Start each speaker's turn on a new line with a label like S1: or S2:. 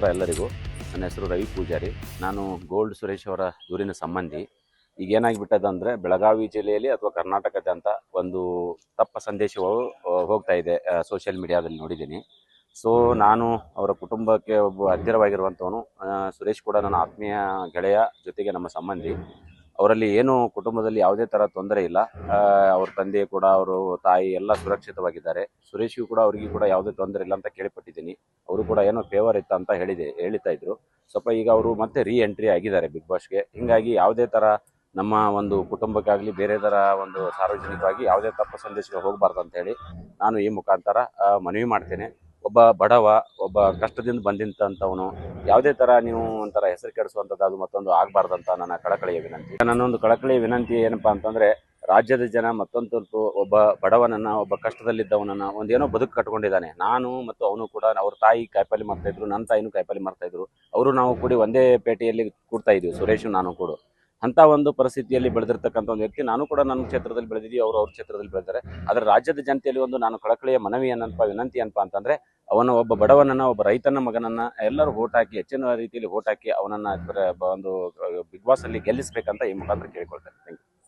S1: ನಮಸ್ಕಾರ ಎಲ್ಲರಿಗೂ. ನನ್ನ ಹೆಸರು ರವಿ ಪೂಜಾರಿ. ನಾನು ಗೋಲ್ಡ್ ಸುರೇಶ್ ಅವರ ದೂರಿನ ಸಂಬಂಧಿ. ಈಗ ಏನಾಗಿಬಿಟ್ಟದ ಅಂದರೆ ಬೆಳಗಾವಿ ಜಿಲ್ಲೆಯಲ್ಲಿ ಅಥವಾ ಕರ್ನಾಟಕದಂತ ಒಂದು ತಪ್ಪ ಸಂದೇಶವು ಆ, ಹೋಗ್ತಾ ಇದೆ ಸೋಷಿಯಲ್ ಮೀಡಿಯಾದಲ್ಲಿ ನೋಡಿದ್ದೀನಿ. ಸೊ ನಾನು ಅವರ ಕುಟುಂಬಕ್ಕೆ ಒಬ್ಬ ಹತ್ತಿರವಾಗಿರುವಂಥವನು ಸುರೇಶ್ ಕೂಡ ನನ್ನ ಆತ್ಮೀಯ ಗೆಳೆಯ ಜೊತೆಗೆ ನಮ್ಮ ಸಂಬಂಧಿ. ಅವರಲ್ಲಿ ಏನು ಕುಟುಂಬದಲ್ಲಿ ಯಾವುದೇ ಥರ ತೊಂದರೆ ಇಲ್ಲ. ಅವ್ರ ತಂದೆ ಕೂಡ, ಅವರು ತಾಯಿ ಎಲ್ಲ ಸುರಕ್ಷಿತವಾಗಿದ್ದಾರೆ. ಸುರೇಶ್ಗೂ ಕೂಡ, ಅವ್ರಿಗೆ ಕೂಡ ಯಾವುದೇ ತೊಂದರೆ ಇಲ್ಲ ಅಂತ ಕೇಳಿಪಟ್ಟಿದ್ದೀನಿ. ಅವರು ಕೂಡ ಏನೋ ಫೇವರ್ ಇತ್ತ ಅಂತ ಹೇಳಿದೆ, ಹೇಳ್ತಾ ಇದ್ರು. ಸ್ವಲ್ಪ ಈಗ ಅವರು ಮತ್ತೆ ರೀ ಎಂಟ್ರಿ ಆಗಿದ್ದಾರೆ ಬಿಗ್ ಬಾಸ್ಗೆ ಹಿಂಗಾಗಿ ಯಾವುದೇ ಥರ ನಮ್ಮ ಒಂದು ಕುಟುಂಬಕ್ಕಾಗಲಿ, ಬೇರೆ ಥರ ಒಂದು ಸಾರ್ವಜನಿಕವಾಗಿ ಯಾವುದೇ ತಪ್ಪು ಸಂದೇಶಗಳು ಹೋಗಬಾರ್ದು ಅಂತ ಹೇಳಿ ನಾನು ಈ ಮುಖಾಂತರ ಮನವಿ ಮಾಡ್ತೇನೆ. ಒಬ್ಬ ಬಡವ, ಒಬ್ಬ ಕಷ್ಟದಿಂದ ಬಂದಿಂತವನು ಯಾವುದೇ ತರ ನೀವು ಒಂಥರ ಹೆಸರು ಕೆಡಿಸುವಂಥದ್ದು ಅದು ಮತ್ತೊಂದು ಆಗಬಾರ್ದಂತ ನನ್ನ ಕಳಕಳಿಯ ವಿನಂತಿ. ನನ್ನೊಂದು ಕಳಕಳಿಯ ವಿನಂತಿ ಏನಪ್ಪಾ ಅಂತಂದ್ರೆ, ರಾಜ್ಯದ ಜನ ಮತ್ತೊಂದು ಒಬ್ಬ ಬಡವನನ್ನ, ಒಬ್ಬ ಕಷ್ಟದಲ್ಲಿದ್ದವನನ್ನ ಒಂದೇನೋ ಬದುಕು ಕಟ್ಕೊಂಡಿದ್ದಾನೆ. ನಾನು ಮತ್ತು ಅವನು ಕೂಡ ಅವ್ರ ತಾಯಿ ಕಾಯಿಪಲ್ಲೆ ಮಾಡ್ತಾ ಇದ್ರು, ನನ್ನ ತಾಯಿನೂ ಕಾಯಿಪಲ್ಲೆ ಮಾಡ್ತಾ ಇದ್ರು. ಅವರು ನಾವು ಕೂಡಿ ಒಂದೇ ಪೇಟೆಯಲ್ಲಿ ಕೂಡ್ತಾ ಇದ್ವಿ, ಸುರೇಶ್, ನಾನು ಕೂಡ. ಅಂತ ಒಂದು ಪರಿಸ್ಥಿತಿಯಲ್ಲಿ ಬೆಳೆದಿರ್ತಕ್ಕಂಥ ಒಂದು ವ್ಯಕ್ತಿ. ನಾನು ಕೂಡ ನನ್ನ ಕ್ಷೇತ್ರದಲ್ಲಿ ಬೆಳೆದಿದ್ದೀವಿ, ಅವರು ಅವ್ರ ಕ್ಷೇತ್ರದಲ್ಲಿ ಬೆಳೆದಿದ್ದಾರೆ. ಆದರೆ ರಾಜ್ಯದ ಜನತೆಯಲ್ಲಿ ಒಂದು ನಾನು ಕಳಕಳಿಯ ಮನವಿ ಏನಪ್ಪ, ವಿನಂತಿ ಏನಪ್ಪ ಅಂತಂದ್ರೆ, ಅವನ ಒಬ್ಬ ಬಡವನನ್ನ, ಒಬ್ಬ ರೈತನ ಮಗನನ್ನ ಎಲ್ಲರೂ ಓಟ್ ಹಾಕಿ, ಹೆಚ್ಚಿನ ರೀತಿಯಲ್ಲಿ ಓಟ್ ಹಾಕಿ ಅವನನ್ನ ಒಂದು ಬಿಗ್ ಬಾಸ್ ಅಲ್ಲಿ ಗೆಲ್ಲಿಸ್ಬೇಕಂತ ಈ ಮುಖಾಂತರ ಕೇಳಿಕೊಳ್ತೇನೆ. Thank you